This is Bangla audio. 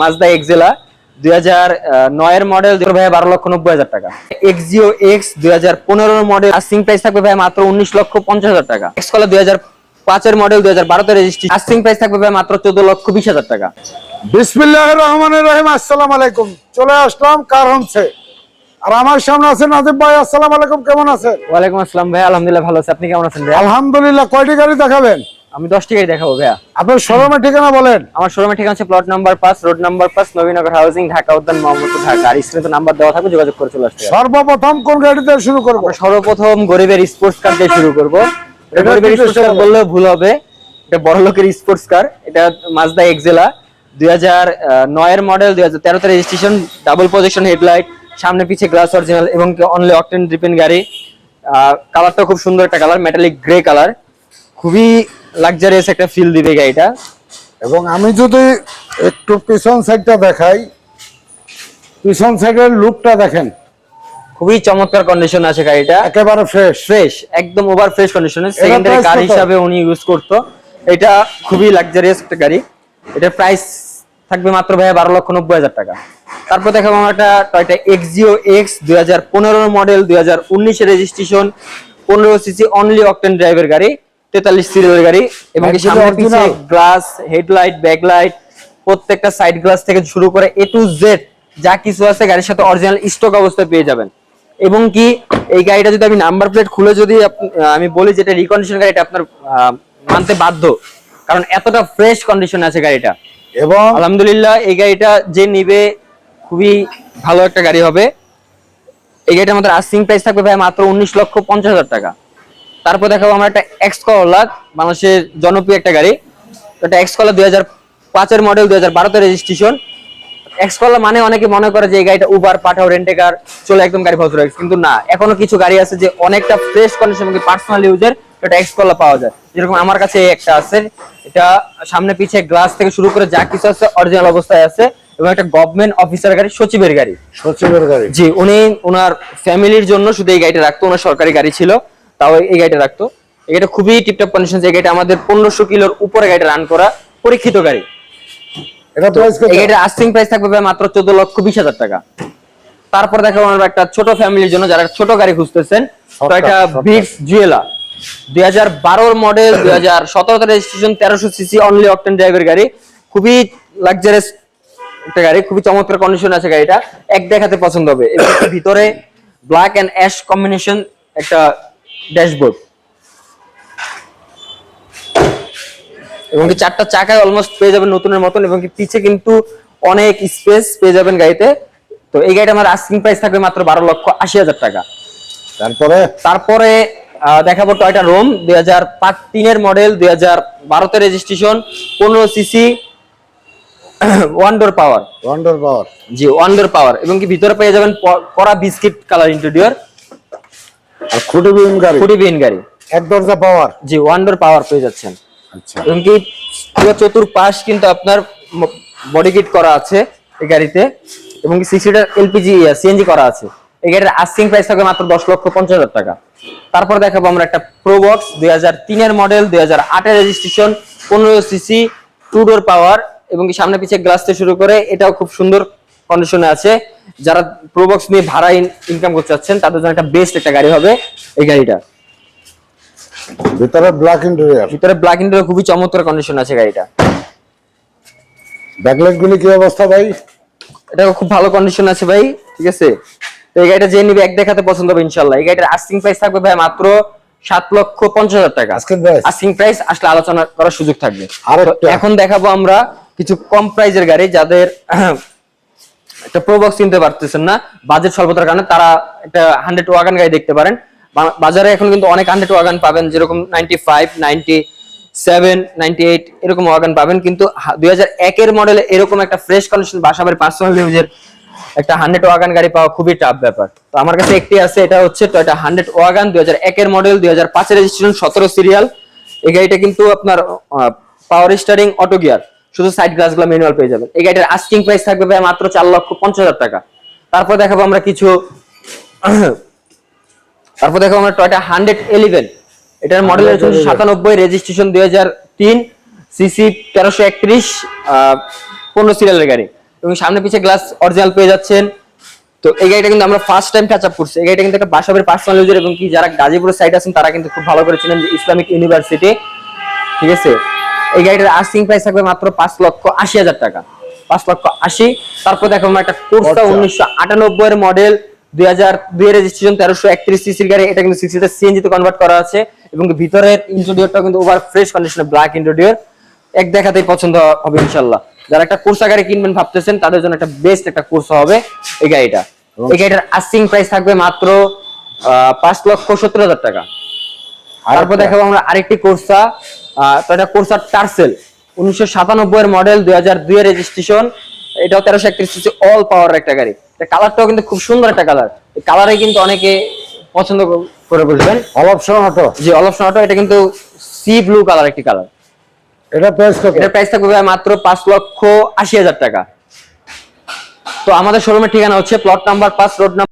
মাজদা এক্সেলা দুই হাজার নয়ের মডেল ভাই বারো লক্ষ নব্বই হাজার টাকা। এক্সিও এক্স দুই হাজার পনেরো মডেল আসিং প্রাইস থাকবে ভাই মাত্র উনিশ লক্ষ পঞ্চাশ হাজার টাকা। এক্স কলা দুই হাজার পাঁচের মডেল দুই হাজার বারোতে রেজিস্ট্রি আসিং প্রাইস থাকবে ভাই মাত্র চোদ্দ লক্ষ বিশ হাজার টাকা। বিসমিল্লাহ রহমানের রহিম আসসালাম আলাইকুম। চলে আসলাম কার হোমসে? আর আমার সামনে আছেন নাজিব ভাই আসসালাম আলাইকুম কেমন আছেন? ওয়ালাইকুম আসসালাম ভাই আলহামদুলিল্লাহ ভালো আছে। আপনি কেমন আছেন ভাই? আলহামদুলিল্লাহ কয়টি গাড়ি দেখাবেন? আমি দশটি গাড়ি দেখাবো ভাইয়া। আপনার শোরুমের ঠিকানা বলেন। আমার শোরুমের ঠিকানা হচ্ছে প্লট নাম্বার পাঁচ রোড নাম্বার পাঁচ নবীনগর হাউজিং ঢাকা উদ্যান মোহাম্মদপুর ঢাকা। আর স্ক্রিনে তো নাম্বার দেওয়া থাকবে যোগাযোগ করে চলে আসতে সর্বপ্রথম কোন গাড়িতে শুরু করব? সর্বপ্রথম গরিবের স্পোর্টস কার দিয়ে শুরু করব। গরিবের স্পোর্টস কার বললেও ভুল হবে। এটা বড় লোকের স্পোর্টস কার এটা মাজদা এক্সেলা দুই হাজার নয়ের মডেল দুই হাজার তেরোতে রেজিস্ট্রেশন ডাবল পজিশন হেডলাইট সামনে পিছে গ্লাস অরিজিনাল এবং অনলি অকটেন ড্রিপেন গাড়ি। কালারটা খুব সুন্দর একটা কালার মেটালিক গ্রে কালার খুবই লাক্সারিয়াস একটা ফিল দিবে গাড়িটা। এবং আমি যদি একটু পিছন সাইডটা দেখাই পিছন সাইডের লুকটা দেখেন। খুবই চমৎকার কন্ডিশন আছে গাড়িটা। একেবারে ফ্রেশ ফ্রেশ একদম ওভার ফ্রেশ কন্ডিশনে সেকেন্ডারি কার হিসাবে উনি ইউজ করতো। এটা খুবই লাক্সারিয়াস একটা গাড়ি। এটার প্রাইস থাকবে মাত্র ভাই বারো লক্ষ নব্বই হাজার টাকা। তারপর দেখাবো আমরা একটা টয়টা এক্সিও এক্স দুই হাজার পনেরো মডেল দুই হাজার উনিশের রেজিস্ট্রেশন পনেরো সিসি অনলি অকটেন ড্রাইভের গাড়ি। তেতাল্লিশ সিরিয়ালের গাড়ি এবং সামনে গ্লাস হেডলাইট ব্যাকলাইট প্রত্যেকটা সাইড গ্লাস থেকে শুরু করে এ টু জেড যা কিছু আছে গাড়ির সাথে অরিজিনাল স্টক অবস্থায় পেয়ে যাবেন। এবং কি এই গাড়িটা যদি আমি নাম্বার প্লেট খুলে যদি আমি বলি যেটা রিকন্ডিশন গাড়ি এটা আপনার মানতে বাধ্য কারণ এতটা ফ্রেশ কন্ডিশন আছে গাড়িটা। এবং আলহামদুলিল্লাহ এই গাড়িটা যে নিবে খুবই ভালো একটা গাড়ি হবে। এই গাড়িটা আমাদের আস্কিং প্রাইস থাকবে ভাই মাত্র উনিশ লক্ষ পঞ্চাশ হাজার টাকা। তারপর দেখাবো আমরা একটা এক্স করলা মানুষের জনপ্রিয় একটা গাড়ি। এটা এক্স করলা দুই হাজার পাঁচের মডেল দুই হাজার বারোতে রেজিস্ট্রেশন এক্স করলা মানে অনেকে মনে করে যে এই গাড়িটা উবার পাঠাও রেন্টে কার চলে একদম গাড়ি ভদ্র কিন্তু না এখনও কিছু গাড়ি আছে যে অনেকটা ফ্রেশ কন্ডিশন পার্সোনাল ইউজের এটা এক্স করলা পাওয়া যায়। যেরকম আমার কাছে একটা আছে। এটা সামনে পিছে গ্লাস থেকে শুরু করে যা কিছু আছে অরিজিনাল অবস্থায় আছে এবং একটা গভর্নমেন্ট অফিসার গাড়ি সচিবের গাড়ি। সচিবের গাড়ি। জি উনি ওনার ফ্যামিলির জন্য শুধু এই গাড়িটা রাখতো ওনার সরকারি গাড়ি ছিল। তাও এই গাড়িটা রাখতো। এই গাড়িটা খুবই টিপটপ কন্ডিশন এই গাড়িটা আমাদের পনেরোশো কিলোর উপরে গাড়িটা রান করা পরীক্ষিত গাড়ি। এটা প্রাইস এই গাড়িটার আস্তিং প্রাইস থাকবে মাত্র চোদ্দ লক্ষ বিশ হাজার টাকা। তারপর দেখাবো আমরা একটা ছোট ফ্যামিলির জন্য যারা ছোট গাড়ি খুঁজতেছেন তো এটা. বিটস জুয়েলা দুই হাজার বারোর মডেল দুই হাজার সতেরোতে রেজিস্ট্রেশন তেরোশো সিসি অনলি অকটেন ড্রাইভের গাড়ি। খুবই লাক্সারিয়াস একটা গাড়ি খুবই চমৎকার কন্ডিশন আছে গাড়িটা। এক দেখাতে পছন্দ হবে। ভিতরে ব্ল্যাক এন্ড অ্যাশ কম্বিনেশন একটা ড্যাশবোর্ড। এবং কি চারটা চাকায় অলমোস্ট পেয়ে যাবেন নতুনের মতন এবং কি পিছে কিন্তু অনেক স্পেস পেয়ে যাবেন গাড়িতে। তো এই গাড়িটা আমার আস্কিং প্রাইস থাকবে মাত্র বারো লক্ষ আশি হাজার টাকা। তারপরে? তারপরে দেখাবো টয়টা রোম দুই হাজার পাঁচ তিনের মডেল দুই হাজার বারোতে রেজিস্ট্রেশন পনেরো CC one door power wonder power G one door power এবং কি ভিতরে পেয়ে যাবেন কড়া বিস্কিট কালার ইন্টেরিয়র আর খুঁটি বিহীন গাড়ি? ফুটি বিহীন গাড়ি। এক দরজা পাওয়ার? জি ওয়ান ডোর পাওয়ার পেয়ে যাচ্ছেন। আচ্ছা। এবং কি পুরো চতুর্পাশ কিন্তু আপনার বডি কিট করা আছে এই গাড়িতে। এবং কি সিক্স সিটার এলপিজি সিএনজি করা আছে। এই গাড়ির আস্কিং প্রাইস থাকবে মাত্র দশ লক্ষ পঞ্চাশ হাজার টাকা। তারপর দেখাবো আমরা একটা প্রোবক্স দুই হাজার তিনের মডেল দুই হাজার আটের রেজিস্ট্রেশন পনেরো সিসি টু ডোর পাওয়ার এবং কি সামনে পিছিয়ে গ্লাস থেকে শুরু করে এটাও খুব সুন্দর কন্ডিশনে আছে। যারা প্রোবক্স নিয়ে ভাড়া ইনকাম করতে চাচ্ছেন তাদের জন্য একটা বেস্ট একটা গাড়ি হবে এই গাড়িটা। ভিতরে ব্ল্যাক ইন্টেরিয়ার ভিতরে ব্ল্যাক ইন্ডিয়ার খুবই চমৎকার কন্ডিশন আছে গাড়িটা। ব্যাকলাইট গুলি কি অবস্থা ভাই? এটা খুব ভালো কন্ডিশন আছে ভাই ঠিক আছে? তো এই গাড়িটা যে নিবে এক দেখাতে পছন্দ হবে ইনশাল্লাহ এই গাড়িটার আস্কিং প্রাইস থাকবে ভাই মাত্র সাত লক্ষ পঞ্চাশ হাজার টাকা। আস্কিং প্রাইস আসলে আলোচনা করার সুযোগ থাকবে। আর এখন দেখাবো আমরা কিছু কম প্রাইজের গাড়ি যাদের একটা প্রোবক্স কিনতে পারতেছেন না। বাজেট স্বল্পতার কারণে তারা একটা হান্ড্রেড ওয়াগান গাড়ি দেখতে পারেন। বাজারে এখন কিন্তু অনেক হান্ড্রেড ওয়াগান পাবেন, যেরকম ninety five ninety seven ninety eight এরকম ওয়াগান পাবেন। কিন্তু দুই হাজার একের মডেলে এরকম একটা ফ্রেশ কন্ডিশন বাসাবের পার্সোনাল ইউজের একটা হান্ড্রেড ওয়াগান গাড়ি পাওয়া খুবই টাফ ব্যাপার। তো আমার কাছে একটি আছে, এটা হচ্ছে টয়টা হান্ড্রেড ওয়াগান দুই হাজার একের মডেল দুই হাজার পাঁচের রেজিস্ট্রেশন সতেরো সিরিয়াল এই গাড়িটা কিন্তু আপনার পাওয়ার স্টারিং অটো গিয়ার শুধু সাইড গ্লাসগুলো ম্যানুয়াল পেয়ে যাবেন। এই গাড়িটার আস্কিং প্রাইস থাকবে ভাই মাত্র চার লক্ষ পঞ্চাশ হাজার টাকা। তারপর দেখাবো আমরা কিছু তারপর দেখো আমরা টয়টা হান্ড্রেড এলিভেন এটার মডেল হচ্ছে সাতানব্বই রেজিস্ট্রেশন দুই হাজার তিন সিসি তেরোশো একত্রিশ পনেরো সিরিয়ালের গাড়ি। এবং সামনে পিছে গ্লাস অরিজিনাল পেয়ে যাচ্ছেন। তো এই গাড়িটা কিন্তু আমরা ফার্স্ট টাইম টাচ আপ করছি। এই গাড়িটা কিন্তু একটা বাসাবের পার্সোনাল ইউজার এবং কি যারা গাজীপুরের সাইড আছেন তারা কিন্তু খুব ভালো করে চিনেন ইসলামিক ইউনিভার্সিটি ঠিক আছে? এই গাড়িটার আস্কিং প্রাইস থাকবে মাত্র পাঁচ লক্ষ আশি হাজার টাকা। পাঁচ লক্ষ আশি। তারপর দেখো আমরা একটা কোর্সা আচ্ছা। উনিশশো আটানব্বই এর মডেল দুই হাজার দুই এর রেজিস্ট্রেশন তেরোশো একত্রিশ সিসির গাড়ি। এটা কিন্তু সিসিতে সিএনজি তে কনভার্ট করা আছে এবং ভিতরের ইন্টেরিয়রটা কিন্তু ওভার ফ্রেশ কন্ডিশনে ব্ল্যাক ইন্টেরিয়র এক দেখাতেই পছন্দ হবে ইনশাল্লাহ। যারা একটা কোর্সা গাড়ি কিনবেন ভাবতেছেন তাদের জন্য একটা বেস্ট একটা কোর্স হবে এই গাড়িটা। এই গাড়িটার আস্কিং প্রাইস থাকবে মাত্র আহ, পাঁচ লক্ষ সত্তর হাজার টাকা। তারপর দেখাবো আমরা আরেকটি কোর্সা এটা কোর্সা টার্সেল। উনিশশো সাতানব্বই এর মডেল দুই হাজার দুই এর রেজিস্ট্রেশন এটাও তেরোশো একত্রিশ সিসি অল পাওয়ার একটা গাড়ি। কালারটাও কিন্তু খুব সুন্দর একটা কালার এই কালারে কিন্তু অনেকে পছন্দ করে বসবেন অল অপশন অটো যে অল অপশন অটো এটা কিন্তু সি ব্লু কালার একটি কালার এটা প্রাইস কত? এটার প্রাইস থাকবে মাত্র পাঁচ লক্ষ আশি হাজার টাকা। তো আমাদের শোরুমের ঠিকানা হচ্ছে প্লট নাম্বার পাঁচ রোড নাম্বার